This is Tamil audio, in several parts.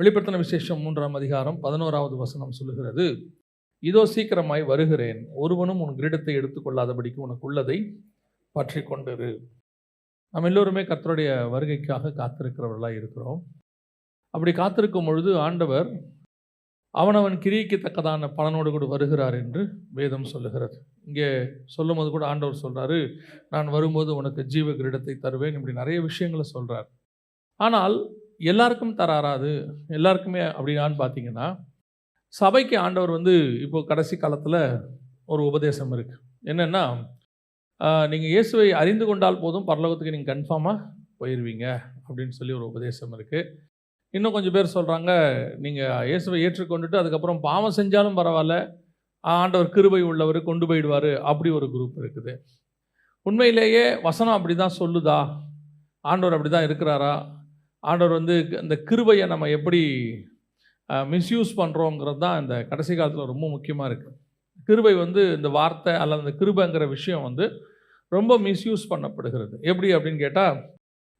வெளிப்படுத்தின விசேஷம் மூன்றாம் அதிகாரம் பதினோராவது வசனம் சொல்லுகிறது. இதோ சீக்கிரமாய் வருகிறேன். ஒருவனும் உன் கிரீடத்தை எடுத்துக்கொள்ளாதபடிக்கு உனக்கு உள்ளதை பற்றி கொண்டிரு நம்ம எல்லோருமே கர்த்தருடைய வருகைக்காக காத்திருக்கிறவர்களாக இருக்கிறோம். அப்படி காத்திருக்கும் பொழுது ஆண்டவர் அவனவன் கிரிக்கு தக்கதான பலனோடு கூட வருகிறார் என்று வேதம் சொல்லுகிறது. இங்கே சொல்லும் போது கூட ஆண்டவர் சொல்கிறாரு நான் வரும்போது உனக்கு ஜீவ கிரீடத்தை தருவேன் இப்படி நிறைய விஷயங்களை சொல்கிறார் ஆனால் எல்லாருக்கும் தராராது எல்லாருக்குமே அப்படின்னான்னு பார்த்தீங்கன்னா சபைக்கு ஆண்டவர் வந்து இப்போ கடைசி காலத்தில் ஒரு உபதேசம் இருக்குது என்னென்னா நீங்கள் இயேசுவை அறிந்து கொண்டால் போதும் பரலோகத்துக்கு நீங்கள் கன்ஃபார்மாக போயிடுவீங்க அப்படின்னு சொல்லி ஒரு உபதேசம் இருக்குது இன்னும் கொஞ்சம் பேர் சொல்கிறாங்க நீங்கள் இயேசுவை ஏற்றுக்கொண்டுட்டு அதுக்கப்புறம் பாவம் செஞ்சாலும் பரவாயில்ல ஆண்டவர் கிருபை உள்ளவர் கொண்டு போயிடுவார் அப்படி ஒரு குரூப் இருக்குது. உண்மையிலேயே வசனம் அப்படி தான் சொல்லுதா? ஆண்டவர் அப்படி தான் இருக்கிறாரா? ஆண்டவர் வந்து இந்த கிருபையை நம்ம எப்படி மிஸ்யூஸ் பண்ணுறோங்கிறது தான் இந்த கடைசி காலத்தில் ரொம்ப முக்கியமாக இருக்குது கிருபை வந்து இந்த வார்த்தை அல்லது இந்த கிருபைங்கிற விஷயம் வந்து ரொம்ப மிஸ்யூஸ் பண்ணப்படுகிறது. எப்படி அப்படின்னு கேட்டால்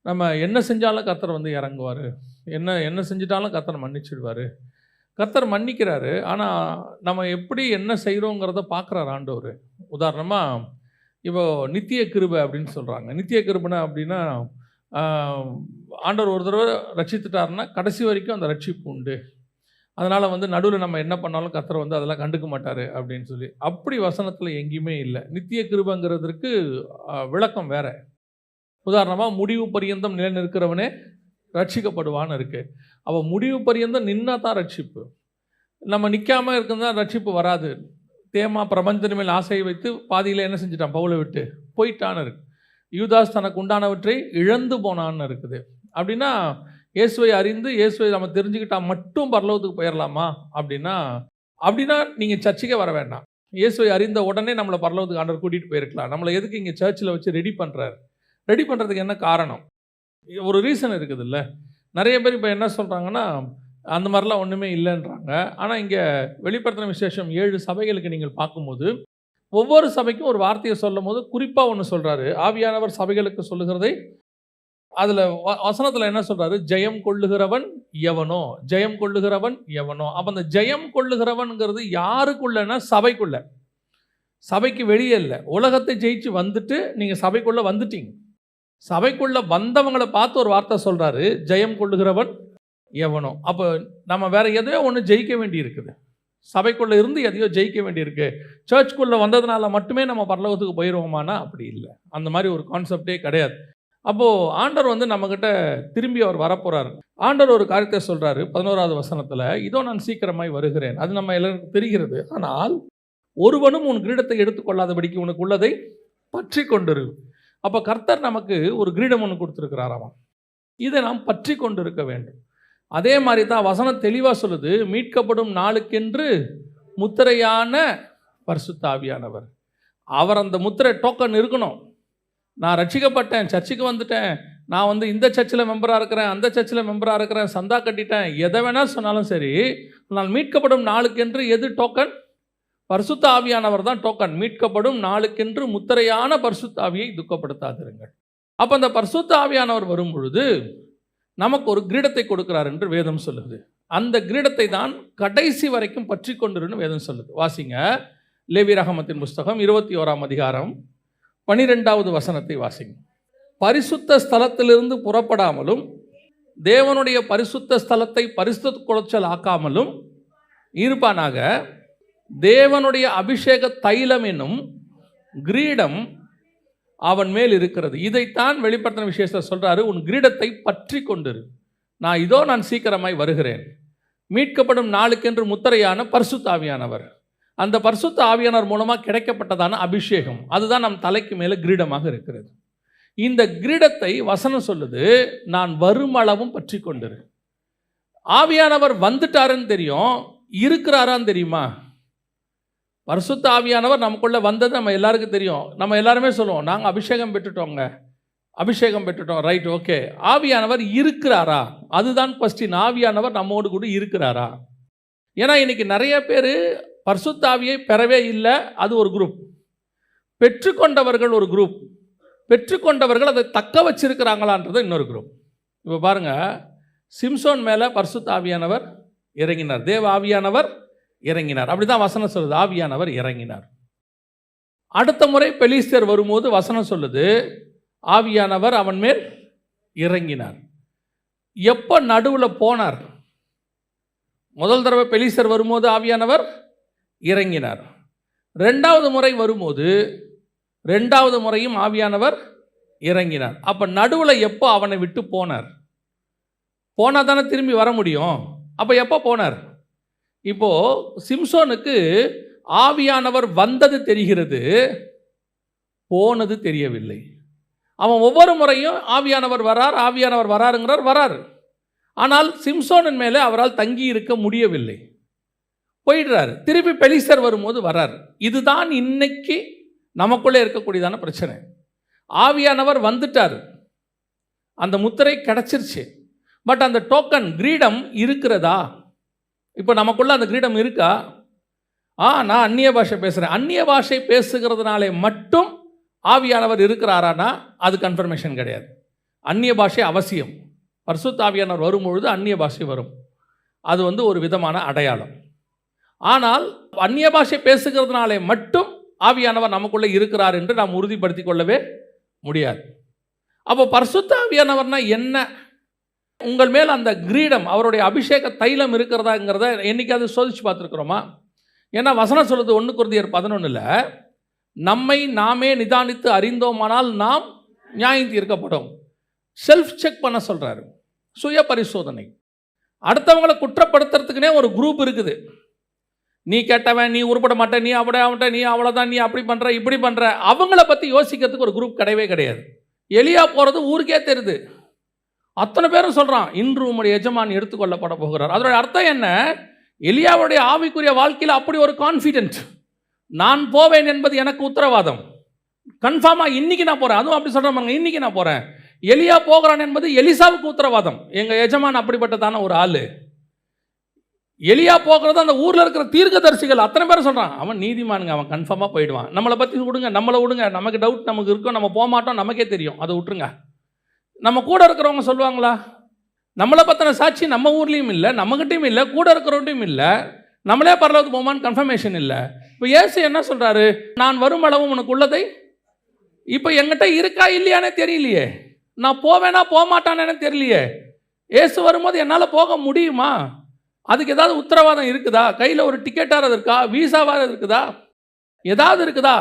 நம்ம என்ன செஞ்சாலும் கத்தர் வந்து இறங்குவார். என்ன என்ன செஞ்சிட்டாலும் கர்த்தர் மன்னிச்சிடுவார். கத்தர் மன்னிக்கிறாரு ஆனால் நம்ம எப்படி என்ன செய்கிறோங்கிறத பார்க்குறாரு ஆண்டவர். உதாரணமாக இப்போ நித்திய கிருபை அப்படின்னு சொல்கிறாங்க நித்திய கிருபனை அப்படின்னா ஆண்டவர் ஒரு தடவை ரட்சித்துட்டாருன்னா கடைசி வரைக்கும் அந்த ரட்சிப்பு உண்டு. அதனால் வந்து நடுவில் நம்ம என்ன பண்ணாலும் கத்தரை வந்து அதெல்லாம் கண்டுக்க மாட்டார் அப்படின்னு சொல்லி. அப்படி வசனத்தில் எங்கேயுமே இல்லை. நித்திய கிருபங்கிறதுக்கு விளக்கம் வேற. உதாரணமாக முடிவு பரியந்தம் நிலை நிற்கிறவனே ரட்சிக்கப்படுவான்னு இருக்குது அவள் முடிவு பரியந்தம் நின்னா தான் ரட்சிப்பு. நம்ம நிற்காம இருக்கிறதா ரட்சிப்பு வராது. தேமா பிரபஞ்சத்தின் மேல் ஆசையை வைத்து பாதியில் என்ன செஞ்சிட்டான்? பவுலை விட்டு. போயிட்டான்னு இருக்கு. யூதாஸ் தனக்கு உண்டானவற்றை இழந்து போனான்னு இருக்குது. அப்படின்னா இயேசுவை அறிந்து இயேசுவை நம்ம தெரிஞ்சுக்கிட்டா மட்டும் பரலோகத்துக்கு போயிடலாமா அப்படின்னா அப்படின்னா நீங்கள் சர்ச்சுக்கே வர வேண்டாம். இயேசுவை அறிந்த உடனே நம்மளை பரலோகத்துக்கு ஆண்டவர் கூட்டிகிட்டு போயிருக்கலாம். நம்மளை எதுக்கு இங்கே சர்ச்சில் வச்சு ரெடி பண்ணுறாரு ரெடி பண்ணுறதுக்கு என்ன காரணம்? ஒரு ரீசன் இருக்குது இல்லை நிறைய பேர் இப்போ என்ன சொல்கிறாங்கன்னா அந்த மாதிரிலாம் ஒன்றுமே இல்லைன்றாங்க. ஆனால் இங்கே வெளிப்படுத்தின விசேஷம் ஏழு சபைகளுக்கு நீங்கள் பார்க்கும்போது ஒவ்வொரு சபைக்கும் ஒரு வார்த்தையை சொல்லும் போது குறிப்பாக ஒன்று சொல்கிறாரு ஆவியானவர் சபைகளுக்கு சொல்லுகிறதை அதில் வசனத்தில் என்ன சொல்கிறாரு ஜெயம் கொள்ளுகிறவன் எவனோ ஜெயம் கொள்ளுகிறவன் எவனோ. அப்போ அந்த ஜெயம் கொள்ளுகிறவன்ங்கிறது யாருக்குள்ளன்னா சபைக்குள்ள. சபைக்கு வெளியே இல்லை. உலகத்தை ஜெயிச்சு வந்துட்டு நீங்கள் சபைக்குள்ளே வந்துட்டீங்க. சபைக்குள்ளே வந்தவங்களை பார்த்து ஒரு வார்த்தை சொல்கிறாரு ஜெயம் கொள்ளுகிறவன் எவனோ. அப்போ நம்ம வேற எதையோ ஒன்று ஜெயிக்க வேண்டி இருக்குது சபைக்குள்ளே இருந்து எதையோ ஜெயிக்க வேண்டியிருக்கு. சர்ச்சுக்குள்ளே வந்ததுனால மட்டுமே நம்ம பரலோகத்துக்கு போயிடுவோமானா அப்படி இல்லை. அந்த மாதிரி ஒரு கான்செப்டே கிடையாது. அப்போது ஆண்டர் வந்து நம்மக்கிட்ட திரும்பி அவர் வரப்போகிறார் ஆண்டர் ஒரு காரியத்தை சொல்கிறாரு பதினோராவது வசனத்தில் இதோ நான் சீக்கிரமாய் வருகிறேன். அது நம்ம எல்லாருக்கும் தெரிகிறது. ஆனால் ஒருவனும் உன் கிரீடத்தை எடுத்துக்கொள்ளாதபடிக்கு உனக்கு உள்ளதை பற்றி கொண்டிரு. அப்போ கர்த்தர் நமக்கு ஒரு கிரீடம் ஒன்று கொடுத்துருக்கிறாராம். இதை நாம் பற்றி கொண்டிருக்க வேண்டும். அதே மாதிரி தான் வசனம் தெளிவாக சொல்லுது மீட்கப்படும் நாளுக்கென்று முத்திரையான பரிசுத்தாவியானவர் அவர் அந்த முத்திரை டோக்கன் இருக்கணும். நான் ரட்சிக்கப்பட்டேன் சர்ச்சுக்கு வந்துட்டேன் நான் வந்து இந்த சர்ச்சில் மெம்பராக இருக்கிறேன் அந்த சர்ச்சில் மெம்பராக இருக்கிறேன் சந்தா கட்டிட்டேன் எதை வேணால் சொன்னாலும் சரி நான் மீட்கப்படும் நாளுக்கென்று எது டோக்கன் பரிசுத்த ஆவியானவர் தான் டோக்கன் மீட்கப்படும் நாளுக்கென்று முத்திரையான பரிசுத்த ஆவியை துக்கப்படுத்தாதிருங்கள். அப்போ அந்த பரிசுத்த ஆவியானவர் வரும் பொழுது நமக்கு ஒரு கிரீடத்தை கொடுக்கிறார் என்று வேதம் சொல்லுது. அந்த கிரீடத்தை தான் கடைசி வரைக்கும் பற்றி கொண்டிருன்னு வேதம் சொல்லுது. வாசிங்க. லேவி ரகமத்தின் புஸ்தகம் இருபத்தி ஓராம் அதிகாரம் பனிரெண்டாவது வசனத்தை வாசிங்க. பரிசுத்த ஸ்தலத்திலிருந்து புறப்படாமலும் தேவனுடைய பரிசுத்த ஸ்தலத்தை பரிசுத்த குலைச்சல் ஆக்காமலும் இருப்பானாக தேவனுடைய அபிஷேக தைலம் என்னும் கிரீடம் அவன் மேல் இருக்கிறது. இதைத்தான் வெளிப்படுத்தின விசேஷத்தில் சொல்கிறாரு உன் கிரீடத்தை பற்றி கொண்டிரு. நான் இதோ நான் சீக்கிரமாய் வருகிறேன். மீட்கப்படும் நாளுக்கென்று முத்திரையான பர்சுத்த ஆவியானவர். அந்த பர்சுத்த ஆவியானவர் மூலமாக கிடைக்கப்பட்டதான அபிஷேகம். அதுதான் நம் தலைக்கு மேலே கிரீடமாக இருக்கிறது. இந்த கிரீடத்தை வசனம் சொல்லுது நான் வருமளவும் பற்றி கொண்டிரு. ஆவியானவர் வந்துட்டாருன்னு தெரியும் இருக்கிறாரான்னு தெரியுமா? பரிசுத்த ஆவியானவர் நமக்குள்ளே வந்தது நம்ம எல்லாருக்கும் தெரியும். நம்ம எல்லாருமே சொல்லுவோம் நாங்கள் அபிஷேகம் பெற்றுட்டோங்க. அபிஷேகம் பெற்றுட்டோம். ரைட் ஓகே ஆவியானவர் இருக்கிறாரா? அதுதான் கொஸ்டின் ஆவியானவர் நம்மோடு கூட இருக்கிறாரா? ஏன்னா இன்னைக்கு நிறைய பேர் பர்சுத்தாவியை பெறவே இல்லை அது ஒரு குரூப் பெற்றுக்கொண்டவர்கள் ஒரு குரூப் பெற்றுக்கொண்டவர்கள் அதை தக்க வச்சிருக்கிறாங்களான்றது இன்னொரு குரூப் இப்போ பாருங்கள் சிம்சோன் மேலே பரிசுத்த ஆவியானவர் இறங்கினார். தேவ ஆவியானவர் இறங்கினார். அப்படி தான் வசனம் சொல்லுது. ஆவியானவர் இறங்கினார். அடுத்த முறை பெலிஸ்தர் வரும்போது வசனம் சொல்லுது ஆவியானவர் அவன் மேல் இறங்கினார். எப்போ நடுவில் போனார்? முதல் தடவை பெலிஸ்தர் வரும்போது ஆவியானவர் இறங்கினார். ரெண்டாவது முறை வரும்போது ரெண்டாவது முறையும் ஆவியானவர் இறங்கினார். அப்போ நடுவில் எப்போ அவனை விட்டு போனார்? போனால் தானே திரும்பி வர முடியும். அப்போ எப்போ போனார்? இப்போது சிம்சோனுக்கு ஆவியானவர் வந்தது தெரிகிறது போனது தெரியவில்லை. அவன் ஒவ்வொரு முறையும் ஆவியானவர் வரார் ஆவியானவர் வராருங்கிறார் வராரு. ஆனால் சிம்சோனின் மேலே அவரால் தங்கி இருக்க முடியவில்லை. போயிடுறாரு. திருப்பி பெலிசர் வரும்போது வரார். இதுதான் இன்னைக்கு நமக்குள்ளே இருக்கக்கூடியதான பிரச்சனை. ஆவியானவர் வந்துட்டார். அந்த முத்திரை கிடச்சிருச்சு. பட் அந்த டோக்கன் கிரீடம் இருக்கிறதா? இப்போ நமக்குள்ள அந்த கிரீடம் இருக்கா? ஆ நான் அந்நிய பாஷை பேசுகிறேன் அந்நிய பாஷை பேசுகிறதுனாலே மட்டும் ஆவியானவர் இருக்கிறாரானா? அது கன்ஃபர்மேஷன் கிடையாது. அந்நிய பாஷை அவசியம். பரிசுத்த ஆவியானவர் வரும்பொழுது அந்நிய பாஷை வரும். அது வந்து ஒரு விதமான அடையாளம். ஆனால் அந்நிய பாஷை பேசுகிறதுனாலே மட்டும் ஆவியானவர் நமக்குள்ளே இருக்கிறார் என்று நாம் உறுதிப்படுத்திக் கொள்ளவே முடியாது. அப்போ பரிசுத்த ஆவியானவர்னால் என்ன? உங்கள் மேல் அந்த கிரீடம் அவருடைய அபிஷேக தைலம் இருக்கிறதாங்கிறத என்றைக்காவது சோதிச்சு பார்த்துருக்குறோமா? ஏன்னா வசனம் சொல்லுது ஒன்று குருதியர் பதினொன்றில் நம்மை நாமே நிதானித்து அறிந்தோமானால் நாம் நியாயம் தீர்க்கப்படும். செல்ஃப் செக் பண்ண சொல்கிறாரு சுய பரிசோதனை. அடுத்தவங்களை குற்றப்படுத்துறதுக்குனே ஒரு குரூப் இருக்குது. நீ கேட்டவன் நீ உருப்பட மாட்ட நீ அப்படி அவன்ட்ட நீ அவ்வளோதான் நீ அப்படி பண்ணுற இப்படி பண்ணுற அவங்கள பற்றி யோசிக்கிறதுக்கு ஒரு குரூப் கிடையவே கிடையாது. எளியாக போகிறது ஊருக்கே தெரியுது. அத்தனை பேரும் சொல்கிறான் இன்று உம்முடைய எஜமான் எடுத்துக்கொள்ளப்பட போகிறார். அதனுடைய அர்த்தம் என்ன? எலியாவுடைய ஆவிக்குரிய வாழ்க்கையில் அப்படி ஒரு கான்ஃபிடென்ட் நான் போவேன் என்பது எனக்கு உத்தரவாதம். கன்ஃபார்மாக இன்றைக்கி நான் போகிறேன் அதுவும் அப்படி சொல்கிறாங்க இன்றைக்கி நான் போகிறேன் எலியா போகிறான் என்பது எலிசாவுக்கு உத்தரவாதம். எங்கள் எஜமான் அப்படிப்பட்டதான ஒரு ஆள். எலியா போகிறது அந்த ஊரில் இருக்கிற தீர்க்கதரிசிகள் அத்தனை பேரும் சொல்கிறான் அவன் நீதிமானுங்க அவன் கன்ஃபார்மாக போயிடுவான். நம்மளை பற்றி விடுங்க நம்மளை விடுங்க. நமக்கு டவுட் நமக்கு இருக்கோம் நம்ம போக மாட்டோம் நமக்கே தெரியும். அதை விட்டுருங்க. நம்ம கூட இருக்கிறவங்க சொல்லுவாங்களா? நம்மளை பற்றின சாட்சி நம்ம ஊர்லேயும் இல்லை நம்மகிட்டையும் இல்லை கூட இருக்கிறவட்டையும் இல்லை. நம்மளே பரலோகத்துக்கு போமான்னு கன்ஃபர்மேஷன் இல்லை. இப்போ ஏசு என்ன சொல்கிறாரு நான் வரும் அளவும் உனக்கு உள்ளதை? இப்போ எங்கிட்ட இருக்கா இல்லையானே தெரியலையே. நான் போவேனா போக மாட்டானேன்னு தெரியலையே. ஏசு வரும்போது என்னால் போக முடியுமா? அதுக்கு ஏதாவது உத்தரவாதம் இருக்குதா? கையில் ஒரு டிக்கெட்டாக இருக்கா? வீசாவாக இருக்குதா? ஏதாவது இருக்குதா?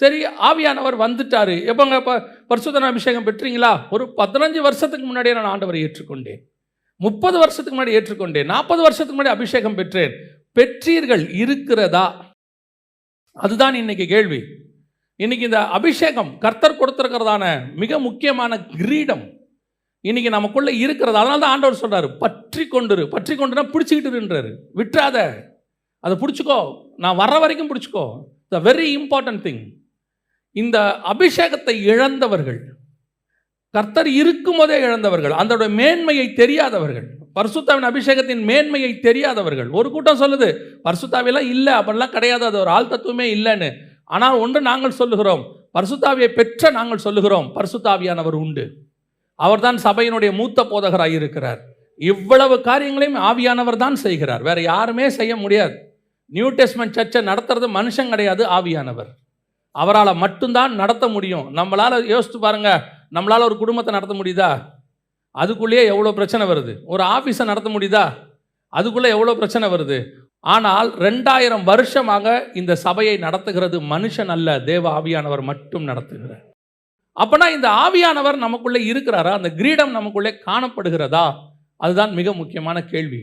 சரி ஆவியானவர் வந்துட்டாரு. எப்போங்க இப்போ பரிசுத்தன அபிஷேகம் பெற்றீங்களா? ஒரு பதினஞ்சு வருஷத்துக்கு முன்னாடியே நான் ஆண்டவரை ஏற்றுக்கொண்டேன். முப்பது வருஷத்துக்கு முன்னாடி ஏற்றுக்கொண்டேன். நாற்பது வருஷத்துக்கு முன்னாடி அபிஷேகம் பெற்றேன். பெற்றீர்கள் இருக்கிறதா? அதுதான் இன்னைக்கு கேள்வி. இன்னைக்கு இந்த அபிஷேகம் கர்த்தர் கொடுத்துருக்கிறதான மிக முக்கியமான கிரீடம் இன்னைக்கு நமக்குள்ள இருக்கிறது. அதனால தான் ஆண்டவர் சொல்றாரு பற்றி கொண்டுரு. பற்றி கொண்டுனா பிடிச்சிக்கிட்டுருன்றாரு விட்டுறாத. அதை பிடிச்சிக்கோ. நான் வர்ற வரைக்கும் பிடிச்சிக்கோ. த வெரி இம்பார்ட்டன்ட் திங் இந்த அபிஷேகத்தை இழந்தவர்கள் கர்த்தர் இருக்கும் போதே இழந்தவர்கள் அதோட மேன்மையை தெரியாதவர்கள் பர்சுத்தாவின் அபிஷேகத்தின் மேன்மையை தெரியாதவர்கள். ஒரு கூட்டம் சொல்லுது பர்சுத்தாவிலாம் இல்லை அப்படிலாம் கிடையாது அது ஒரு ஆள் தத்துவமே இல்லைன்னு. ஆனால் ஒன்று நாங்கள் சொல்லுகிறோம் பர்சுத்தாவியை பெற்ற நாங்கள் சொல்லுகிறோம் பர்சுத்தாவியானவர் உண்டு. அவர்தான் சபையினுடைய மூத்த போதகராக இருக்கிறார். இவ்வளவு காரியங்களையும் ஆவியானவர் தான் செய்கிறார். வேற யாருமே செய்ய முடியாது. நியூ டெஸ்ட்மெண்ட் சர்ச்சை நடத்துறது மனுஷன் கிடையாது ஆவியானவர். அவரால் மட்டும்தான் நடத்த முடியும். நம்மளால் யோசித்து பாருங்கள் நம்மளால் ஒரு குடும்பத்தை நடத்த முடியுதா? அதுக்குள்ளேயே எவ்வளோ பிரச்சனை வருது? ஒரு ஆஃபீஸை நடத்த முடியுதா? அதுக்குள்ளே எவ்வளோ பிரச்சனை வருது? ஆனால் ரெண்டாயிரம் வருஷமாக இந்த சபையை நடத்துகிறது மனுஷன் அல்ல தேவ ஆவியானவர் மட்டும் நடத்துகிறார். அப்போனா இந்த ஆவியானவர் நமக்குள்ளே இருக்கிறாரா? அந்த கிரீடம் நமக்குள்ளே காணப்படுகிறதா? அதுதான் மிக முக்கியமான கேள்வி.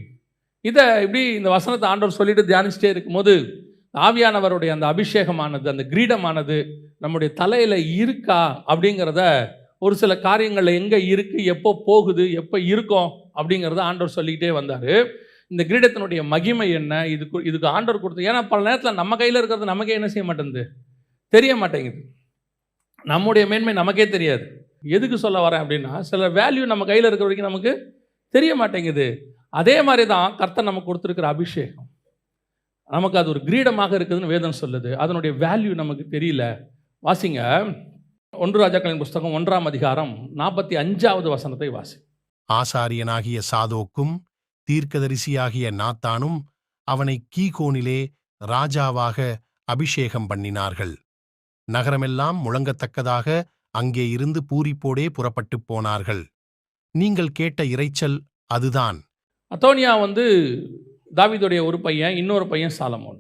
இதை இப்படி இந்த வசனத்தை ஆண்டவர் சொல்லிட்டு தியானிச்சிட்டே இருக்கும்போது ஆவியானவருடைய அந்த அபிஷேகமானது அந்த கிரீடமானது நம்முடைய தலையில் இருக்கா அப்படிங்கிறத ஒரு சில காரியங்களில் எங்கே இருக்குது எப்போ போகுது எப்போ இருக்கும் அப்படிங்கிறத ஆண்டவர் சொல்லிக்கிட்டே வந்தார். இந்த கிரீடத்தினுடைய மகிமை என்ன? இதுக்கு இதுக்கு ஆண்டவர் கொடுத்து ஏன்னா பல நேரத்தில் நம்ம கையில் இருக்கிறது நமக்கே என்ன செய்ய மாட்டேங்குது? தெரிய மாட்டேங்குது. நம்முடைய மேன்மை நமக்கே தெரியாது. எதுக்கு சொல்ல வரேன் அப்படின்னா சில வேல்யூ நம்ம கையில் இருக்கிற வரைக்கும் நமக்கு தெரிய மாட்டேங்குது. அதே மாதிரி தான் கர்த்தர் நமக்கு கொடுத்துருக்கிற அபிஷேகம். நமக்கு அது ஒரு கிரீடமாக இருக்குதுன்னு வேதம் சொல்லுது. அதனுடைய வேல்யூ நமக்கு தெரியல. வாசிங்க. ஒன்று ராஜாக்களின் புஸ்தகம் ஒன்றாம் அதிகாரம் நாற்பத்தி அஞ்சாவது வசனத்தை வாசி. ஆசாரியனாகிய சாதோக்கும் தீர்க்கதரிசியாகிய நாத்தானும் அவனை கீகோனிலே ராஜாவாக அபிஷேகம் பண்ணினார்கள். நகரமெல்லாம் முழங்கத்தக்கதாக அங்கே இருந்து பூரிப்போடே புறப்பட்டுப் போனார்கள். நீங்கள் கேட்ட இரைச்சல் அதுதான். அத்தோனியா வந்து தாவிதுடைய ஒரு பையன் இன்னொரு பையன் சாலமோன்.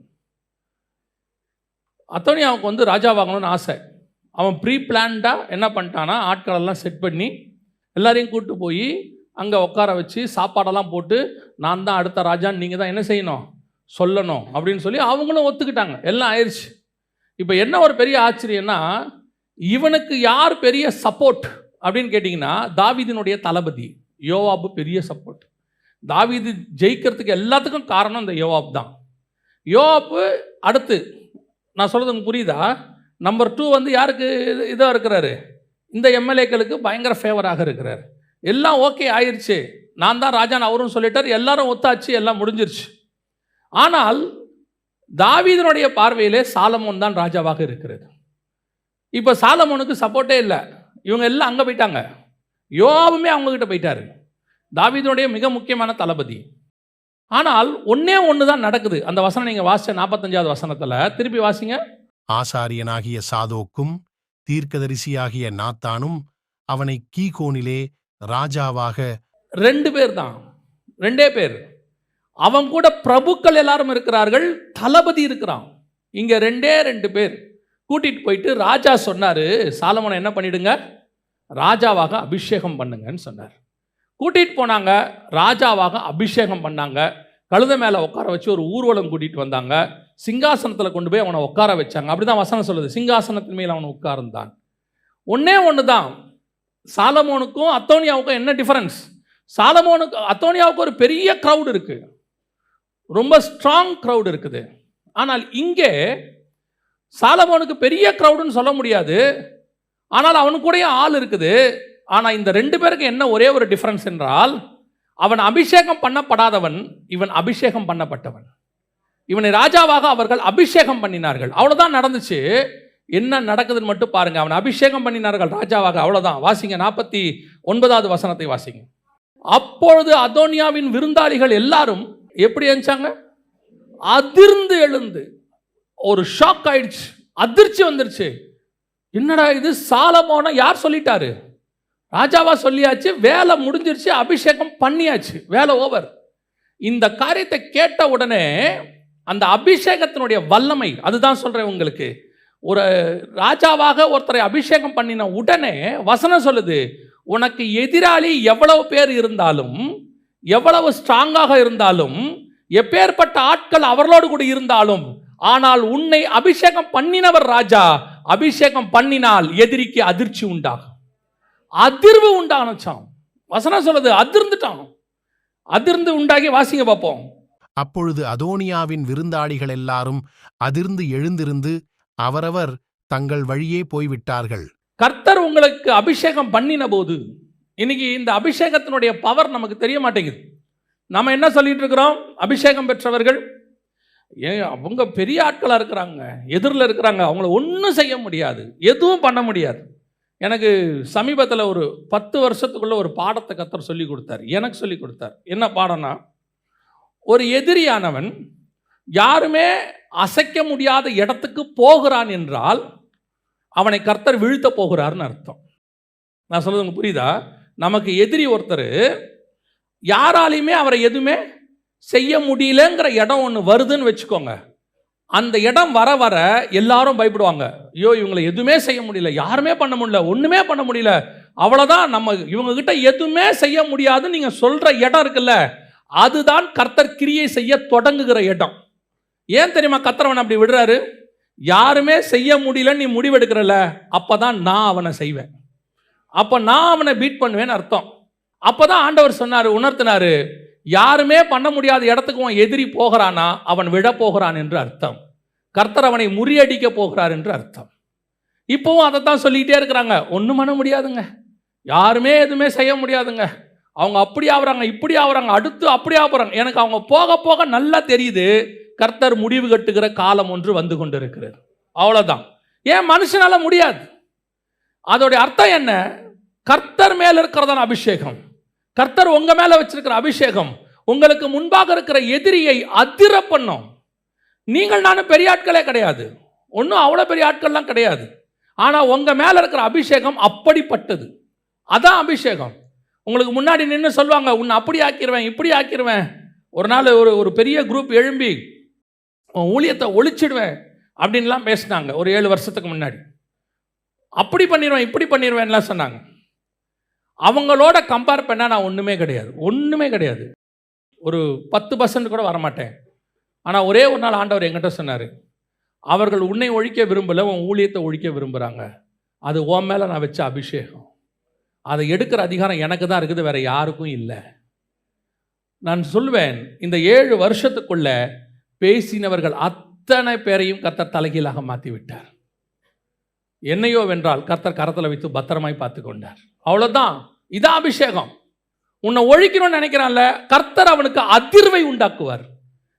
அத்தோனியாவுக்கு வந்து ராஜா வாங்கணும்னு ஆசை. அவன் ப்ரீ பிளான்டாக என்ன பண்ணிட்டான்னா ஆட்களெல்லாம் செட் பண்ணி எல்லாரையும் கூப்பிட்டு போய் அங்கே உட்கார வச்சு சாப்பாடெல்லாம் போட்டு நான் தான் அடுத்த ராஜான்னு நீங்கள் தான் என்ன செய்யணும்? சொல்லணும். அப்படின்னு சொல்லி அவங்களும் ஒத்துக்கிட்டாங்க. எல்லாம் ஆயிடுச்சு இப்போ என்ன ஒரு பெரிய ஆச்சரியன்னா இவனுக்கு யார் பெரிய சப்போர்ட் அப்படின்னு கேட்டிங்கன்னா தாவிதினுடைய தளபதி யோவாபு பெரிய சப்போர்ட் தாவீது ஜெயிக்கிறதுக்கு எல்லாத்துக்கும் காரணம் இந்த யோவாப் தான். யோவாப்பு அடுத்து நான் சொல்கிறது உங்களுக்கு புரியுதா? நம்பர் டூ வந்து யாருக்கு இதாக இருக்கிறாரு? இந்த எம்எல்ஏக்களுக்கு பயங்கர ஃபேவராக இருக்கிறார். எல்லாம் ஓகே ஆயிடுச்சு நான் தான் ராஜான் அவரும் சொல்லிட்டார். எல்லாரும் ஒத்தாச்சு எல்லாம் முடிஞ்சிருச்சு. ஆனால் தாவீதனுடைய பார்வையிலே சாலமோன் தான் ராஜாவாக இருக்கிறது. இப்போ சாலமோனுக்கு சப்போர்ட்டே இல்லை. இவங்க எல்லாம் அங்கே போயிட்டாங்க. யோவாவுமே அவங்கக்கிட்ட போயிட்டாரு. தாவீதனுடைய மிக முக்கியமான தளபதி. ஆனால் ஒண்ணே ஒன்று தான் நடக்குது. அந்த வசனம் நீங்கள் வாசிச்ச நாற்பத்தஞ்சாவது வசனத்தில். திருப்பி வாசிங்க. ஆசாரியனாகிய சாதோக்கும் தீர்க்கதரிசியாகிய நாத்தானும் அவனை கீகோனிலே ராஜாவாக ரெண்டு பேர் தான் ரெண்டே பேர். அவன் கூட பிரபுக்கள் எல்லாரும் இருக்கிறார்கள். தளபதி இருக்கிறான். இங்கே ரெண்டே ரெண்டு பேர். கூட்டிட்டு போயிட்டு ராஜா சொன்னார் சாலமோனை என்ன பண்ணிடுங்க? ராஜாவாக அபிஷேகம் பண்ணுங்கன்னு சொன்னார். கூட்டிகிட்டு போனாங்க. ராஜாவாக அபிஷேகம் பண்ணாங்க. கழுத மேலே உட்கார வச்சு ஒரு ஊர்வலம் கூட்டிகிட்டு வந்தாங்க. சிங்காசனத்தில் கொண்டு போய் அவனை உட்கார வச்சாங்க. அப்படிதான் வசனம் சொல்லுது. சிங்காசனத்தின் மேல் அவனை உட்கார்ந்தான். ஒன்றே ஒன்று தான் சாலமோனுக்கும் அத்தோனியாவுக்கும் என்ன டிஃபரன்ஸ் சாலமோனுக்கு அத்தோனியாவுக்கு ஒரு பெரிய க்ரௌடு இருக்குது ரொம்ப ஸ்ட்ராங் க்ரௌடு இருக்குது. ஆனால் இங்கே சாலமோனுக்கு பெரிய க்ரௌடுன்னு சொல்ல முடியாது. ஆனால் அவனுக்குடைய கூடயே ஆள் இருக்குது. ஆனால் இந்த ரெண்டு பேருக்கு என்ன ஒரே ஒரு டிஃப்ரென்ஸ் என்றால் அவன் அபிஷேகம் பண்ணப்படாதவன் இவன் அபிஷேகம் பண்ணப்பட்டவன். இவனை ராஜாவாக அவர்கள் அபிஷேகம் பண்ணினார்கள். அவ்வளோதான் நடந்துச்சு. என்ன நடக்குதுன்னு மட்டும் பாருங்க. அவன் அபிஷேகம் பண்ணினார்கள் ராஜாவாக. அவ்வளோதான் வாசிங்க நாற்பத்தி ஒன்பதாவது வசனத்தை வாசிங்க. அப்பொழுது அதோனியாவின் விருந்தாளிகள் எல்லாரும் எப்படி எழுந்தாங்க அதிர்ந்து எழுந்து. ஒரு ஷாக் ஆயிடுச்சு. அதிர்ச்சி வந்துருச்சு. என்னடா இது? சாலமோன யார் சொல்லிட்டாரு? ராஜாவா சொல்லியாச்சு வேலை முடிஞ்சிருச்சு அபிஷேகம் பண்ணியாச்சு வேலை ஓவர் இந்த காரியத்தை கேட்ட உடனே அந்த அபிஷேகத்தினுடைய வல்லமை அதுதான் சொல்கிறேன் உங்களுக்கு. ஒரு ராஜாவாக ஒருத்தரை அபிஷேகம் பண்ணின உடனே வசனம் சொல்லுது உனக்கு எதிராளி எவ்வளவு பேர் இருந்தாலும் எவ்வளவு ஸ்ட்ராங்காக இருந்தாலும் எப்பேற்பட்ட ஆட்கள் அவர்களோடு கூட இருந்தாலும் ஆனால் உன்னை அபிஷேகம் பண்ணினவர் ராஜா அபிஷேகம் பண்ணினால் எதிரிக்கு அதிர்ச்சி உண்டாகும். அதிர்வு உண்டானுச்சான் வசனம் சொல்லுது அதிர்ந்துட்டான்? அதிர்ந்து உண்டாகி வாசிங்க பார்ப்போம். அப்பொழுது அதோனியாவின் விருந்தாளிகள் எல்லாரும் அதிர்ந்து எழுந்திருந்து அவரவர் தங்கள் வழியே போய்விட்டார்கள். கர்த்தர் உங்களுக்கு அபிஷேகம் பண்ணின போது இன்னைக்கு இந்த அபிஷேகத்தினுடைய பவர் நமக்கு தெரிய மாட்டேங்குது நம்ம என்ன சொல்லிட்டு இருக்கிறோம்? அபிஷேகம் பெற்றவர்கள் அவங்க பெரிய ஆட்களாக இருக்கிறாங்க எதிரில் இருக்கிறாங்க அவங்கள ஒன்றும் செய்ய முடியாது எதுவும் பண்ண முடியாது. எனக்கு சமீபத்தில் ஒரு பத்து வருஷத்துக்குள்ளே ஒரு பாடத்தை கத்தர் சொல்லி கொடுத்தார். எனக்கு சொல்லி கொடுத்தார். என்ன பாடம்னா ஒரு எதிரியானவன் யாருமே அசைக்க முடியாத இடத்துக்கு போகிறான் என்றால் அவனை கர்த்தர் வீழ்த்த போகிறார்னு அர்த்தம். நான் சொல்கிறது புரியுதா? நமக்கு எதிரி ஒருத்தர் யாராலையுமே அவரை எதுவுமே செய்ய முடியலங்கிற இடம் ஒன்று வருதுன்னு வச்சுக்கோங்க. அந்த இடம் வர வர எல்லாரும் பயப்படுவாங்க. ஐயோ இவங்களை எதுவுமே செய்ய முடியல. யாருமே பண்ண முடியல. ஒன்றுமே பண்ண முடியல. அவ்வளோதான் நம்ம இவங்க கிட்ட எதுவுமே செய்ய முடியாதுன்னு நீங்கள் சொல்கிற இடம் இருக்குல்ல அதுதான் கர்த்தர் கிரியை செய்ய தொடங்குகிற இடம். ஏன் தெரியுமா? கர்த்தரவன் அப்படி விடுறாரு. யாருமே செய்ய முடியலன்னு நீ முடிவெடுக்கிறல அப்பதான் நான் அவனை செய்வேன். அப்போ நான் அவனை பீட் பண்ணுவேன்னு அர்த்தம். அப்போ தான் ஆண்டவர் சொன்னார் உணர்த்தினாரு யாருமே பண்ண முடியாத இடத்துக்கு அவன் எதிரி போகிறானா அவன் விழ போகிறான் என்று அர்த்தம். கர்த்தர் அவனை முறியடிக்க போகிறார் என்று அர்த்தம். இப்போவும் அதை தான் சொல்லிக்கிட்டே இருக்கிறாங்க. ஒன்றும் பண்ண முடியாதுங்க. யாருமே எதுவுமே செய்ய முடியாதுங்க. அவங்க அப்படி ஆகுறாங்க இப்படி ஆகுறாங்க அடுத்து அப்படி ஆகுறாங்க எனக்கு அவங்க போக போக நல்லா தெரியுது. கர்த்தர் முடிவு கட்டுகிற காலம் ஒன்று வந்து கொண்டிருக்கிறது. அவ்வளோதான் ஏன் மனுஷனால முடியாது? அதோடைய அர்த்தம் என்ன? கர்த்தர் மேல் இருக்கிறதான அபிஷேகம். கர்த்தர் உங்க மேல வச்சிருக்கிற அபிஷேகம் உங்களுக்கு முன்பாக இருக்கிற எதிரியை அதிர பண்ணும் நீங்கள் நானும் பெரிய ஆட்களே கிடையாது. ஒன்றும் அவ்வளோ பெரிய ஆட்கள்லாம் கிடையாது. ஆனால் உங்கள் மேலே இருக்கிற அபிஷேகம் அப்படிப்பட்டது. அதான் அபிஷேகம். உங்களுக்கு முன்னாடி நின்று சொல்லுவாங்க உன்னை அப்படி ஆக்கிடுவேன் இப்படி ஆக்கிடுவேன் ஒரு நாள் ஒரு ஒரு பெரிய குரூப் எழும்பி உன் ஊழியத்தை ஒழிச்சிடுவேன் அப்படின்லாம் பேசினாங்க ஒரு ஏழு வருஷத்துக்கு முன்னாடி. அப்படி பண்ணிடுவேன் இப்படி பண்ணிடுவேன்லாம் சொன்னாங்க. அவங்களோட கம்பேர் பண்ணால் நான் ஒன்றுமே கிடையாது. ஒன்றுமே கிடையாது. ஒரு பத்து பர்சன்ட் கூட வரமாட்டேன். ஆனால் ஒரே ஒரு நாள் ஆண்டவர் என்கிட்ட சொன்னார் அவர்கள் உன்னை ஒழிக்க விரும்பலை உன் ஊழியத்தை ஒழிக்க விரும்புகிறாங்க அது உன் மேலே நான் வச்ச அபிஷேகம். அதை எடுக்கிற அதிகாரம் எனக்கு தான் இருக்குது வேறு யாருக்கும் இல்லை. நான் சொல்வேன் இந்த ஏழு வருஷத்துக்குள்ள பேசினவர்கள் அத்தனை பேரையும் கர்த்தர் தலைகீழாக மாற்றி விட்டார் என்னையோ வென்றால் கர்த்தர் கரத்தில் வைத்து பத்திரமாய் பார்த்து கொண்டார் அவ்வளோதான் இதான் அபிஷேகம். உன்னை ஒழிக்கணும்னு நினைக்கிறான்ல கர்த்தர் அவனுக்கு அதிர்வை உண்டாக்குவார்.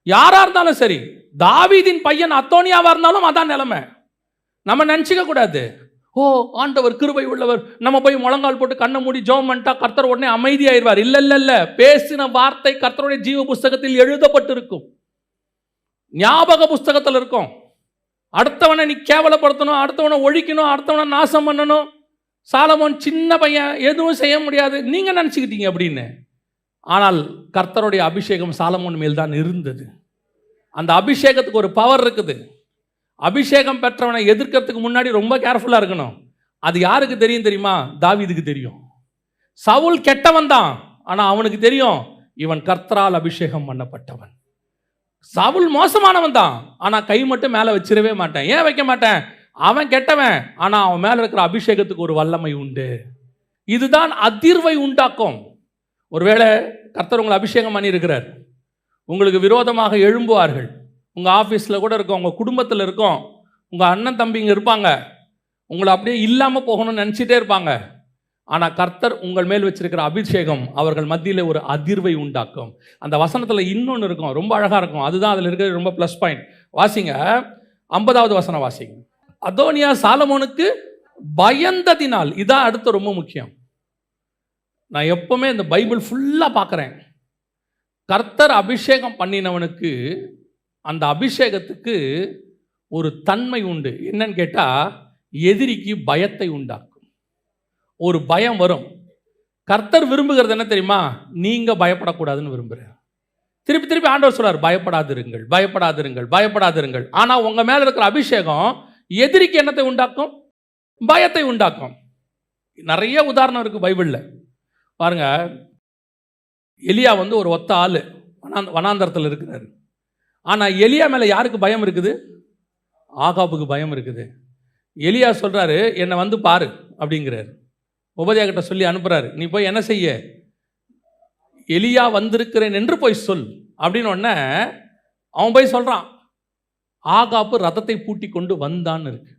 யாராக இருந்தாலும் சரி தாவீதின் பையன் அத்தோனியாவாக இருந்தாலும் அதான் நிலைமை. நம்ம நினச்சிக்க கூடாது. ஓ ஆண்டவர் கிருபை உள்ளவர். நம்ம போய் முழங்கால் போட்டு கண்ணை மூடி ஜோம் பண்ணிட்டா கர்த்தர் உடனே அமைதியாயிருவார். இல்லை இல்லை இல்லை. பேசின வார்த்தை கர்த்தருடைய ஜீவ புஸ்தகத்தில் எழுதப்பட்டிருக்கும். ஞாபக புஸ்தகத்தில் இருக்கும். அடுத்தவனை நீ கேவலப்படுத்தணும் அடுத்தவனை ஒழிக்கணும் அடுத்தவனை நாசம் பண்ணணும். சாலமோன் சின்ன பையன் எதுவும் செய்ய முடியாது. நீங்கள் நினச்சிக்கிட்டீங்க அப்படின்னு. ஆனால் கர்த்தருடைய அபிஷேகம் சாலமோன் மேல் தான் இருந்தது. அந்த அபிஷேகத்துக்கு ஒரு பவர் இருக்குது. அபிஷேகம் பெற்றவனை எதிர்க்கிறதுக்கு முன்னாடி ரொம்ப கேர்ஃபுல்லாக இருக்கணும். அது யாருக்கு தெரியும் தெரியுமா? தாவிதுக்கு தெரியும். சவுல் கெட்டவன் தான். ஆனால் அவனுக்கு தெரியும் இவன் கர்த்தரால் அபிஷேகம் பண்ணப்பட்டவன். சவுல் மோசமானவன் தான். ஆனால் கை மட்டும் மேலே வச்சிடவே மாட்டேன். ஏன் வைக்க மாட்டேன்? அவன் கெட்டவன் ஆனால் அவன் மேலே இருக்கிற அபிஷேகத்துக்கு ஒரு வல்லமை உண்டு. இதுதான் அதிர்வை உண்டாக்கும். ஒருவேளை கர்த்தர் உங்களை அபிஷேகம் பண்ணியிருக்கிறார். உங்களுக்கு விரோதமாக எழும்புவார்கள். உங்கள் ஆஃபீஸில் கூட இருக்கும் உங்கள் குடும்பத்தில் இருக்கும். உங்கள் அண்ணன் தம்பிங்க இருப்பாங்க. உங்களை அப்படியே இல்லாமல் போகணும்னு நினச்சிட்டே இருப்பாங்க. ஆனால் கர்த்தர் உங்கள் மேல் வச்சிருக்கிற அபிஷேகம் அவர்கள் மத்தியில் ஒரு அதிர்வை உண்டாக்கும். அந்த வசனத்தில் இன்னொன்று இருக்கும் ரொம்ப அழகாக இருக்கும். அதுதான் அதில் இருக்கிற ரொம்ப ப்ளஸ் பாயிண்ட் வாசிங்க. ஐம்பதாவது வசனம் வாசிங்க. அதோனியா சாலமோனுக்கு பயந்ததினால் இதான் அடுத்து ரொம்ப முக்கியம். நான் எப்பவுமே இந்த பைபிள் ஃபுல்லாக பார்க்குறேன் கர்த்தர் அபிஷேகம் பண்ணினவனுக்கு அந்த அபிஷேகத்துக்கு ஒரு தன்மை உண்டு. என்னன்னு கேட்டால் எதிரிக்கு பயத்தை உண்டாக்கும். ஒரு பயம் வரும். கர்த்தர் விரும்புகிறது என்ன தெரியுமா? நீங்கள் பயப்படக்கூடாதுன்னு விரும்புகிறார் திருப்பி திருப்பி ஆண்டவர் சொல்கிறார் பயப்படாதிருங்கள் பயப்படாதிருங்கள் பயப்படாதிருங்கள். ஆனால் உங்கள் மேலே இருக்கிற அபிஷேகம் எதிரிக்கு என்னத்தை உண்டாக்கும்? பயத்தை உண்டாக்கும். நிறைய உதாரணம் இருக்குது பைபிளில். பாருங்க எலியா வந்து ஒரு ஒத்த ஆள். வனாந்த வனாந்தரத்தில் இருக்கிறார். ஆனால் எலியா மேலே யாருக்கு பயம் இருக்குது? ஆகாபுக்கு பயம் இருக்குது. எலியா சொல்கிறாரு என்னை வந்து பாரு அப்படிங்கிறாரு. உபதியா கிட்ட சொல்லி அனுப்புகிறாரு நீ போய் என்ன செய்ய? எலியா வந்திருக்கிறேன் என்று போய் சொல். அப்படின்னு உடனே அவன் போய் சொல்கிறான் ஆகாப்பு ரதத்தை பூட்டி கொண்டு வந்தான்னு இருக்கு.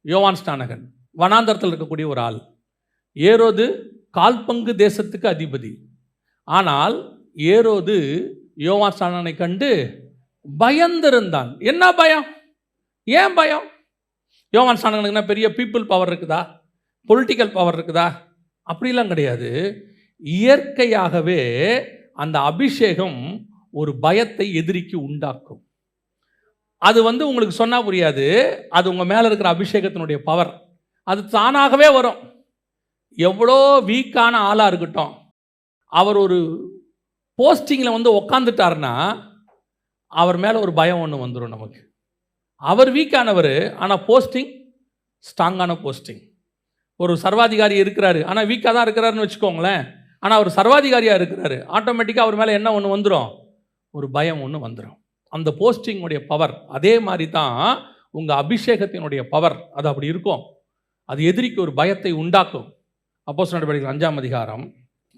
யோவான் ஸ்டானகன் வனாந்தரத்தில் இருக்கக்கூடிய ஒரு ஆள். ஏரோது கால்பங்கு தேசத்துக்கு அதிபதி. ஆனால் ஏரோது யோவான் ஸ்நானனை கண்டு பயந்திருந்தான். என்ன பயம்? ஏன் பயம்? யோவான் ஸ்நானகனுக்கு என்ன பெரிய பீப்புள் பவர் இருக்குதா? பொலிட்டிக்கல் பவர் இருக்குதா? அப்படிலாம் கிடையாது. இயற்கையாகவே அந்த அபிஷேகம் ஒரு பயத்தை எதிரிக்கு உண்டாக்கும். அது வந்து உங்களுக்கு சொன்னால் புரியாது. அது உங்கள் மேலே இருக்கிற அபிஷேகத்தினுடைய பவர் அது தானாகவே வரும். எவ்வளோ வீக்கான ஆளாக இருக்கட்டும். அவர் ஒரு போஸ்டிங்கில் வந்து உக்காந்துட்டார்னா அவர் மேலே ஒரு பயம் ஒன்று வந்துடும் நமக்கு. அவர் வீக்கானவர் ஆனால் போஸ்டிங் ஸ்ட்ராங்கான போஸ்டிங் ஒரு சர்வாதிகாரி இருக்கிறாரு ஆனால் வீக்காக தான் இருக்கிறாருன்னு வச்சுக்கோங்களேன். ஆனால் அவர் சர்வாதிகாரியாக இருக்கிறாரு ஆட்டோமேட்டிக்காக அவர் மேலே என்ன ஒன்று வந்துடும் ஒரு பயம் ஒன்று வந்துடும் அந்த போஸ்டிங்குடைய பவர் அதே மாதிரி தான் உங்கள் அபிஷேகத்தினுடைய பவர் அது அப்படி இருக்கும். அது எதிரிக்கு ஒரு பயத்தை உண்டாக்கும். அப்போ நடவடிக்கை அஞ்சாம் அதிகாரம்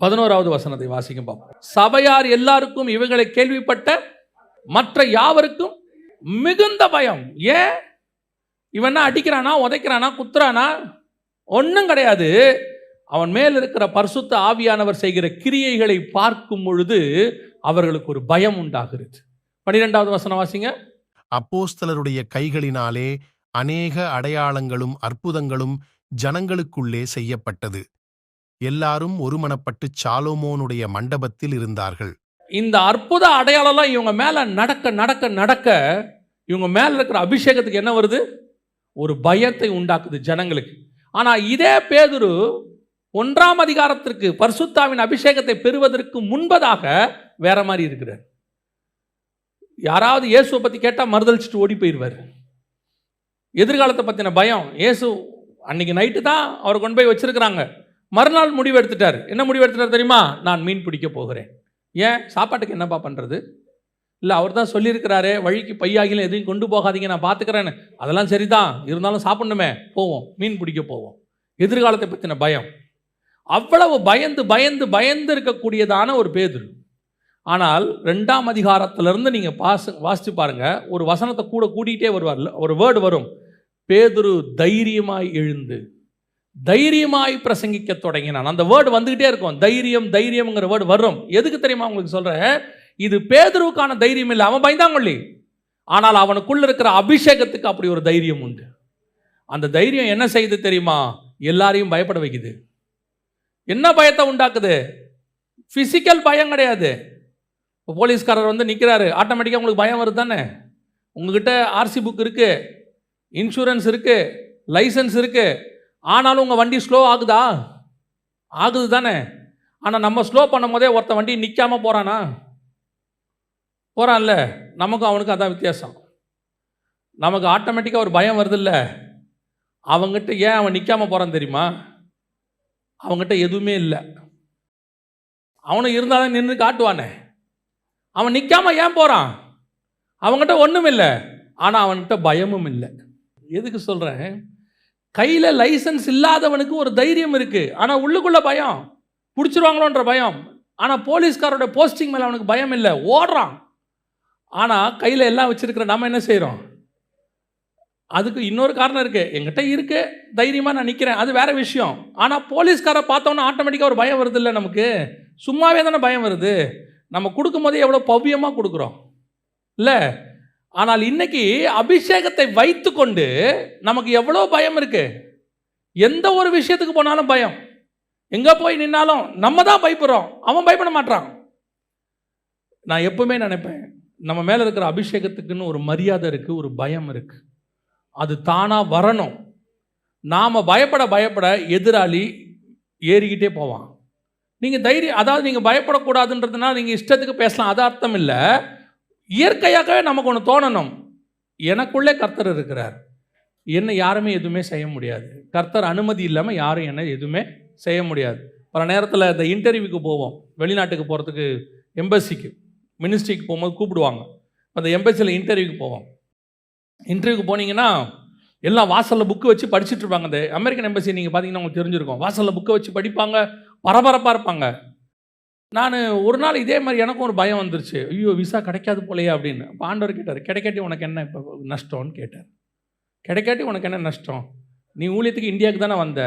பதினோராவது வசனத்தை வாசிக்கும் பார்ப்போம். சபையார் எல்லாருக்கும் இவைகளை கேள்விப்பட்ட மற்ற யாவருக்கும் மிகுந்த பயம். ஏன் இவன் அடிக்கிறானா உதைக்கிறானா குத்துறானா? ஒன்றும் கிடையாது. அவன் மேல் இருக்கிற பரிசுத்த ஆவியானவர் செய்கிற கிரியைகளை பார்க்கும் பொழுது அவர்களுக்கு ஒரு பயம் உண்டாகிறது. பனிரெண்டாவது வசனம் வாசிங்க. அப்போஸ்தலருடைய கைகளினாலே அநேக அடையாளங்களும் அற்புதங்களும் ஜனங்களுக்குள்ளே செய்யப்பட்டது. எல்லாரும் ஒருமனப்பட்டு சாலோமோனுடைய மண்டபத்தில் இருந்தார்கள். இந்த அற்புத அடையாளம்லாம் இவங்க மேல நடக்க நடக்க நடக்க இவங்க மேல இருக்கிற அபிஷேகத்துக்கு என்ன வருது? ஒரு பயத்தை உண்டாக்குது ஜனங்களுக்கு. ஆனா இதே பேதுரு ஒன்றாம் அதிகாரத்திற்கு பரிசுத்தாவின் அபிஷேகத்தை பெறுவதற்கு முன்பதாக வேற மாதிரி இருக்கிறார். யாராவது இயேசுவை பற்றி கேட்டால் மறுதளிச்சுட்டு ஓடி போயிடுவார் எதிர்காலத்தை பற்றின பயம் இயேசு அன்னைக்கு நைட்டு தான் அவரை கொண்டு போய் வச்சுருக்குறாங்க. மறுநாள் முடிவு எடுத்துட்டார். என்ன முடிவு எடுத்துட்டார் தெரியுமா? நான் மீன் பிடிக்க போகிறேன். ஏன்? சாப்பாட்டுக்கு என்னப்பா பண்ணுறது இல்லை அவர் தான் சொல்லியிருக்கிறாரு வழிக்கு பையாகிலும் எதையும் கொண்டு போகாதீங்க நான் பார்த்துக்கிறேன்னு. அதெல்லாம் சரிதான். இருந்தாலும் சாப்பிடணுமே. போவோம். மீன் பிடிக்க போவோம். எதிர்காலத்தை பற்றின பயம். அவ்வளவு பயந்து பயந்து பயந்து இருக்கக்கூடியதான ஒரு பேதுரு. ஆனால் ரெண்டாம் அதிகாரத்திலிருந்து நீங்கள் பாச வாசித்து பாருங்கள் ஒரு வசனத்தை கூட கூட்டிகிட்டே வருவார். ஒரு வேர்டு வரும். பேதுரு தைரியமாய் எழுந்து. தைரியமாய் பிரசங்கிக்க தொடங்கினான். அந்த வேர்டு வந்துகிட்டே இருக்கும். தைரியம் தைரியம்ங்கிற வேர்டு வரும். எதுக்கு தெரியுமா உங்களுக்கு சொல்கிறேன் இது பேதுருவுக்கான தைரியம் இல்லை. அவன் பயந்தாங்கொள்ளி ஆனால் அவனுக்குள்ள இருக்கிற அபிஷேகத்துக்கு அப்படி ஒரு தைரியம் உண்டு. அந்த தைரியம் என்ன செய்யுது தெரியுமா? எல்லாரையும் பயப்பட வைக்குது. என்ன பயத்தை உண்டாக்குது? ஃபிசிக்கல் பயம் கிடையாது. இப்போ போலீஸ்காரர் வந்து நிற்கிறாரு ஆட்டோமேட்டிக்காக உங்களுக்கு பயம் வருது தானே? உங்ககிட்ட ஆர்சி புக் இருக்குது இன்சூரன்ஸ் இருக்குது லைசன்ஸ் இருக்குது ஆனாலும் உங்கள் வண்டி ஸ்லோ ஆகுதா? ஆகுது தானே. ஆனால் நம்ம ஸ்லோ பண்ணும் போதே ஒருத்தன் வண்டி நிற்காம போகிறானா போகிறான்ல நமக்கும் அவனுக்கும் அதான் வித்தியாசம். நமக்கு ஆட்டோமேட்டிக்காக ஒரு பயம் வருதில்ல. அவங்ககிட்ட ஏன் அவன் நிற்காம போகிறான் தெரியுமா? அவங்ககிட்ட எதுவுமே இல்லை. அவனும் இருந்தாலும் நின்று காட்டுவானே. அவன் நிற்காம ஏன் போகிறான் அவங்ககிட்ட ஒன்றும் இல்லை. ஆனால் அவன்கிட்ட பயமும் இல்லை. எதுக்கு சொல்கிறேன் கையில் லைசன்ஸ் இல்லாதவனுக்கு ஒரு தைரியம் இருக்குது ஆனால் உள்ளுக்குள்ளே பயம். பிடிச்சிருவாங்களோன்ற பயம். ஆனால் போலீஸ்காரோட போஸ்டிங் மேலே அவனுக்கு பயம் இல்லை. ஓடுறான். ஆனால் கையில் எல்லாம் வச்சுருக்கிற நம்ம என்ன செய்கிறோம் அதுக்கு இன்னொரு காரணம் இருக்குது எங்கிட்ட இருக்கு. தைரியமாக நான் நிற்கிறேன் அது வேற விஷயம். ஆனால் போலீஸ்காரை பார்த்தோன்னா ஆட்டோமேட்டிக்காக ஒரு பயம் வருது இல்லை நமக்கு? சும்மாவே தானே பயம் வருது. நம்ம கொடுக்கும்போதே எவ்வளோ பவ்யமாக கொடுக்குறோம். இல்லை? ஆனால் இன்னைக்கு அபிஷேகத்தை வைத்துக்கொண்டு நமக்கு எவ்வளோ பயம் இருக்கு? எந்த ஒரு விஷயத்துக்கு போனாலும் பயம். எங்கே போய் நின்னாலும் நம்ம தான் பயப்படுறோம். அவன் பயப்பட மாட்டான் நான் எப்பவுமே நினைப்பேன் நம்ம மேலே இருக்கிற அபிஷேகத்துக்குன்னு ஒரு மரியாதை இருக்குது ஒரு பயம் இருக்குது அது தானாக வரணும். நாம் பயப்பட பயப்பட எதிராளி ஏறிக்கிட்டே போவான். நீங்கள் தைரியம் அதாவது நீங்கள் பயப்படக்கூடாதுன்றதுனா நீங்கள் இஷ்டத்துக்கு பேசலாம். அது அர்த்தம் இல்லை இயற்கையாகவே நமக்கு ஒன்று தோணணும். எனக்குள்ளே கர்த்தர் இருக்கிறார். என்னை யாருமே எதுவுமே செய்ய முடியாது. கர்த்தர் அனுமதி இல்லாமல் யாரும் என்னை எதுவுமே செய்ய முடியாது. பல நேரத்தில் இந்த இன்டர்வியூக்கு போவோம். வெளிநாட்டுக்கு போகிறதுக்கு எம்பசிக்கு. மினிஸ்ட்ரிக்கு போகும்போது கூப்பிடுவாங்க. அந்த எம்பசியில் இன்டர்வியூக்கு போவோம். இன்டர்வியூக்கு போனீங்கன்னா எல்லாம் வாசலில் புக்கு வச்சு படிச்சுட்டு இருப்பாங்க. இந்த அமெரிக்கன் எம்பசி நீங்கள் பார்த்தீங்கன்னா உங்களுக்கு தெரிஞ்சிருக்கும். வாசலில் புக்கை வச்சு படிப்பாங்க. பரபரப்பாக இருப்பாங்க. நான் ஒரு நாள் இதே மாதிரி எனக்கும் ஒரு பயம் வந்துருச்சு. ஐயோ விசா கிடைக்காது போலையே அப்படின்னு. பாண்டவர் ஆண்டவர் கேட்டார் கிடைக்காட்டி உனக்கு என்ன இப்போ நஷ்டம்னு கேட்டார். கிடைக்காட்டி உனக்கு என்ன நஷ்டம்? நீ ஊழியத்துக்கு இந்தியாவுக்கு தானே வந்த.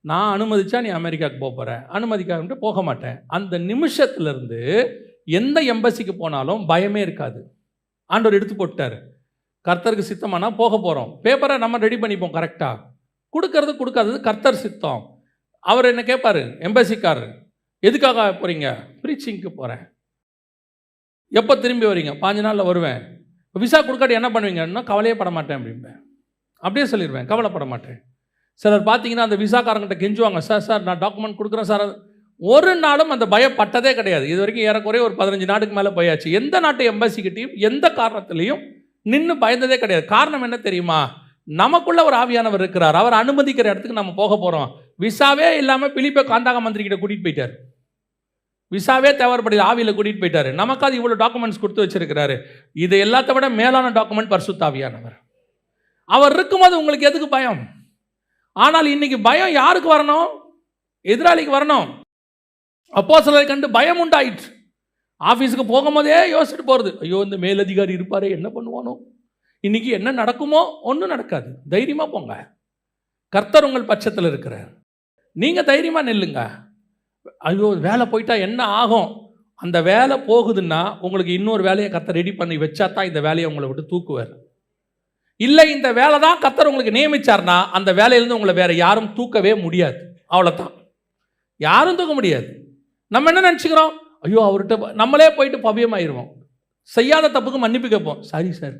நான் அனுமதிச்சா நீ அமெரிக்காவுக்கு போக போகிற அனுமதிக்காமட்டு போக மாட்டேன். அந்த நிமிஷத்துலேருந்து எந்த எம்பசிக்கு போனாலும் பயமே இருக்காது. ஆண்டவர் எடுத்து போட்டார். கர்த்தருக்கு சித்தமானா போக போகிறோம் பேப்பரை நம்ம ரெடி பண்ணிப்போம் கரெக்டாக கொடுக்கறது கொடுக்காதது கர்த்தர் சித்தம். அவர் என்ன கேட்பாரு எம்பசிக்காரர். எதுக்காக போகிறீங்க ப்ரீச்சிங்க்கு போகிறேன் எப்போ திரும்பி வரீங்க? பாஞ்சு நாளில் வருவேன். விசா கொடுக்காட்டி என்ன பண்ணுவீங்கன்னா கவலையே பட மாட்டேன் அப்படிம்பேன். அப்படியே சொல்லிடுவேன் கவலைப்பட மாட்டேன். சிலர் பார்த்தீங்கன்னா அந்த விசாக்காரங்கிட்ட கெஞ்சுவாங்க. சார் சார் நான் டாக்குமெண்ட் கொடுக்குறேன் சார். ஒரு நாளும் அந்த பயப்பட்டதே கிடையாது. இது வரைக்கும் ஏறக்குறைய ஒரு பதினஞ்சு நாட்டுக்கு மேலே போயாச்சு. எந்த நாட்டு எம்பசிக்கிட்டையும் எந்த காரணத்துலையும் நின்று பயந்ததே கிடையாது. காரணம் என்ன தெரியுமா? நமக்குள்ள ஒரு ஆவியானவர் இருக்கிறார். அவர் அனுமதிக்கிற இடத்துக்கு நம்ம போக போகிறோம் விசாவே இல்லாமல் பிலிப்பை காந்தாக மந்திரி கிட்ட கூட்டிகிட்டு போயிட்டார். விசாவே தேவைப்படுது ஆவியில் கூட்டிகிட்டு போயிட்டாரு. அது இவ்வளோ டாக்குமெண்ட்ஸ் கொடுத்து வச்சிருக்கிறாரு. இது எல்லாத்த விட மேலான டாக்குமெண்ட் பரிசுத்தாவியானவர். அவர் இருக்கும்போது உங்களுக்கு எதுக்கு பயம்? ஆனால் இன்னைக்கு பயம் யாருக்கு வரணும்? எதிராளிக்கு வரணும். அப்போ சிலரை கண்டு பயம் உண்டாயிற்று. ஆஃபீஸுக்கு போகும்போதே யோசிச்சுட்டு போகிறது ஐயோ இந்த மேலதிகாரி இருப்பாரே என்ன பண்ணுவானோ? இன்னைக்கு என்ன நடக்குமோ? ஒன்றும் நடக்காது. தைரியமாக போங்க. கர்த்தர் உங்கள் பட்சத்தில் இருக்கிறார். நீங்கள் தைரியமாக நில்லுங்க. ஐயோ வேலை போயிட்டா என்ன ஆகும்? அந்த வேலை போகுதுன்னா உங்களுக்கு இன்னொரு வேலையை கத்த ரெடி பண்ணி வச்சா தான் இந்த வேலையை உங்களை விட்டு தூக்குவார். இல்லை இந்த வேலை தான் கத்தர் உங்களுக்கு நியமிச்சார்னா அந்த வேலையிலேருந்து உங்களை வேறு யாரும் தூக்கவே முடியாது. அவ்வளோதான் யாரும் தூக்க முடியாது. நம்ம என்ன நினச்சிக்கிறோம்? ஐயோ அவர்கிட்ட நம்மளே போயிட்டு பவியமாயிருவோம். செய்யாத தப்புக்கு மன்னிப்பு கேட்போம். Sorry sir.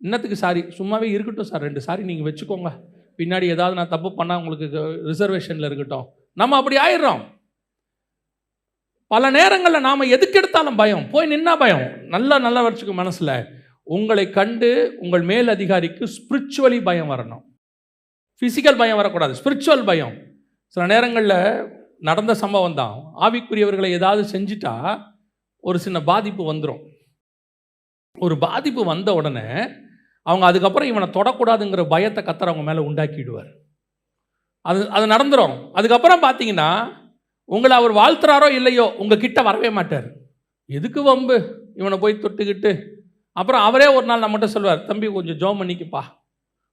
இன்னத்துக்கு சாரி. சும்மாவே இருக்கட்டும் சார். ரெண்டு சாரி நீங்கள் வச்சுக்கோங்க. பின்னாடி ஏதாவது நான் தப்பு பண்ணால் உங்களுக்கு ரிசர்வேஷனில் இருக்கட்டும். நம்ம அப்படி ஆயிடுறோம். பல நேரங்களில் நாம் எதுக்கு எடுத்தாலும் பயம். போய் நின்னா பயம். நல்லா நல்லா வச்சுக்கும் மனசில். உங்களை கண்டு உங்கள் மேல் அதிகாரிக்கு ஸ்பிரிச்சுவலி பயம் வரணும். ஃபிசிக்கல் பயம் வரக்கூடாது. ஸ்பிரிச்சுவல் பயம். சில நேரங்களில் நடந்த சம்பவம் தான். ஆவிக்குரியவர்களை ஏதாவது செஞ்சிட்டா ஒரு சின்ன பாதிப்பு வந்துடும் ஒரு பாதிப்பு வந்த உடனே அவங்க அதுக்கப்புறம் இவனை தொடக்கூடாதுங்கிற பயத்தை கத்தர் அவங்க மேலே உண்டாக்கிடுவார். அது அது நடந்துரும். அதுக்கப்புறம் பார்த்தீங்கன்னா உங்களை அவர் வாழ்த்துறாரோ இல்லையோ உங்கள் கிட்ட வரவே மாட்டார். எதுக்கு வம்பு? இவனை போய் தொட்டுக்கிட்டு. அப்புறம் அவரே ஒரு நாள் நம்மகிட்ட சொல்வார் தம்பி கொஞ்சம் ஜோம் பண்ணிக்குப்பா.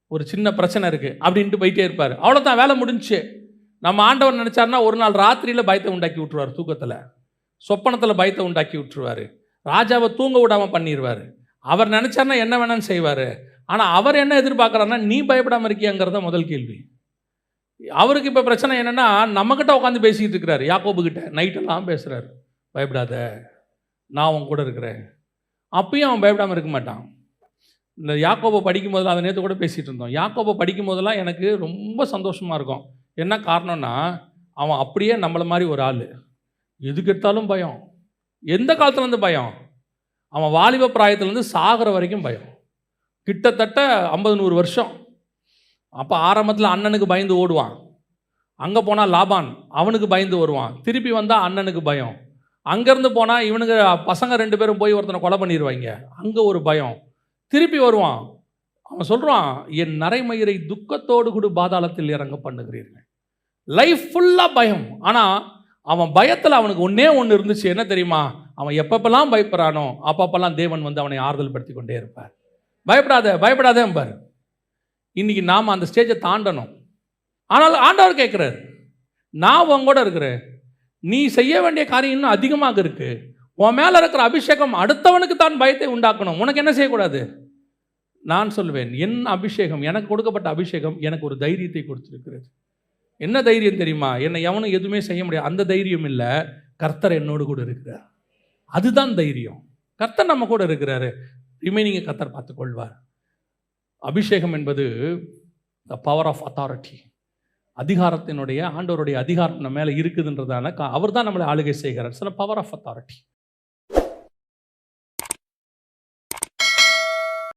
ஒரு சின்ன பிரச்சனை இருக்குது அப்படின்ட்டு போயிட்டே இருப்பார். அவ்வளோதான் வேலை முடிஞ்சுச்சு நம்ம ஆண்டவர் நினச்சாருன்னா ஒரு நாள் ராத்திரியில் பயத்தை உண்டாக்கி விட்டுருவார் தூக்கத்தில். சொப்பனத்தில் பயத்தை உண்டாக்கி விட்டுருவார். ராஜாவை தூங்க விடாமல் பண்ணிடுவார் அவர் நினச்சாருன்னா என்ன வேணாலும் செய்வார். ஆனால் அவர் என்ன எதிர்பார்க்குறாருன்னா நீ பயப்படாமல் இருக்கியாங்கிறத முதல் கேள்வி. அவருக்கு இப்போ பிரச்சனை என்னென்னா நம்மக்கிட்ட உட்காந்து பேசிக்கிட்டு இருக்கிறாரு. யாக்கோபுக்கிட்ட நைட்டெல்லாம் பேசுகிறாரு பயப்படாத நான் உன் கூட இருக்கிறேன். அப்பயும் அவன் பயப்படாமல் இருக்க மாட்டான். இந்த யாக்கோபை படிக்கும் போதெல்லாம் அதை நேற்று கூட பேசிகிட்டு இருந்தோம். யாக்கோபை படிக்கும் போதெல்லாம் எனக்கு ரொம்ப சந்தோஷமாக இருக்கும். என்ன காரணம்னா அவன் அப்படியே நம்மளை மாதிரி ஒரு ஆள். எதுக்கு எடுத்தாலும் பயம். எந்த காலத்துலேருந்து பயம்? அவன் வாலிப பிராயத்துலேருந்து சாகிற வரைக்கும் பயம். கிட்டத்தட்ட ஐம்பது நூறு வருஷம். அப்போ ஆரம்பத்தில் அண்ணனுக்கு பயந்து ஓடுவான். அங்கே போனால் லாபான் அவனுக்கு பயந்து வருவான். திருப்பி வந்தால் அண்ணனுக்கு பயம். அங்கேருந்து போனால் இவனுங்க பசங்க ரெண்டு பேரும் போய் ஒருத்தனை கொலை பண்ணிடுவாங்க அங்கே ஒரு பயம். திருப்பி வருவான். அவன் சொல்கிறான் என் நரைமயிரை துக்கத்தோடு கூட பாதாளத்தில் இறங்க பண்ணுகிறீர்கள். லைஃப் ஃபுல்லாக பயம். ஆனால் அவன் பயத்தில் அவனுக்கு ஒன்றே ஒன்று இருந்துச்சு. என்ன தெரியுமா? அவன் எப்பப்பெல்லாம் பயப்படுறானோ அப்பப்பெல்லாம் தேவன் வந்து அவனை ஆறுதல் படுத்தி கொண்டே இருப்பார். பயப்படாத பயப்படாத பாரு இன்னைக்கு நாம் அந்த ஸ்டேஜை தாண்டணும். ஆனால் ஆண்டவர் கேட்குறாரு நான் உன் கூட இருக்கிறேன். நீ செய்ய வேண்டிய காரியம் இன்னும் அதிகமாக இருக்கு. உன் மேலே இருக்கிற அபிஷேகம் அடுத்தவனுக்கு தான் பயத்தை உண்டாக்கணும். உனக்கு என்ன செய்யக்கூடாது? நான் சொல்வேன் என் அபிஷேகம் எனக்கு கொடுக்கப்பட்ட அபிஷேகம் எனக்கு ஒரு தைரியத்தை கொடுத்துருக்கிறது. என்ன தைரியம் தெரியுமா? என்னை எவனும் எதுவுமே செய்ய முடியாது. அந்த தைரியம் இல்லை. கர்த்தர் என்னோடு கூட இருக்கிறார். அதுதான் தைரியம். கர்த்தர் நம்ம கூட இருக்கிறாரு. ரிமைனிங்கை கர்த்தர் பார்த்துக்கொள்வார். அபிஷேகம் என்பது த பவர் ஆஃப் அத்தாரிட்டி அதிகாரத்தினுடைய ஆண்டவருடைய அதிகாரம் நம்ம மேலே இருக்குதுன்றதான அவர் தான் நம்மளை ஆளுகை செய்கிறார். சில பவர் ஆஃப் அத்தாரிட்டி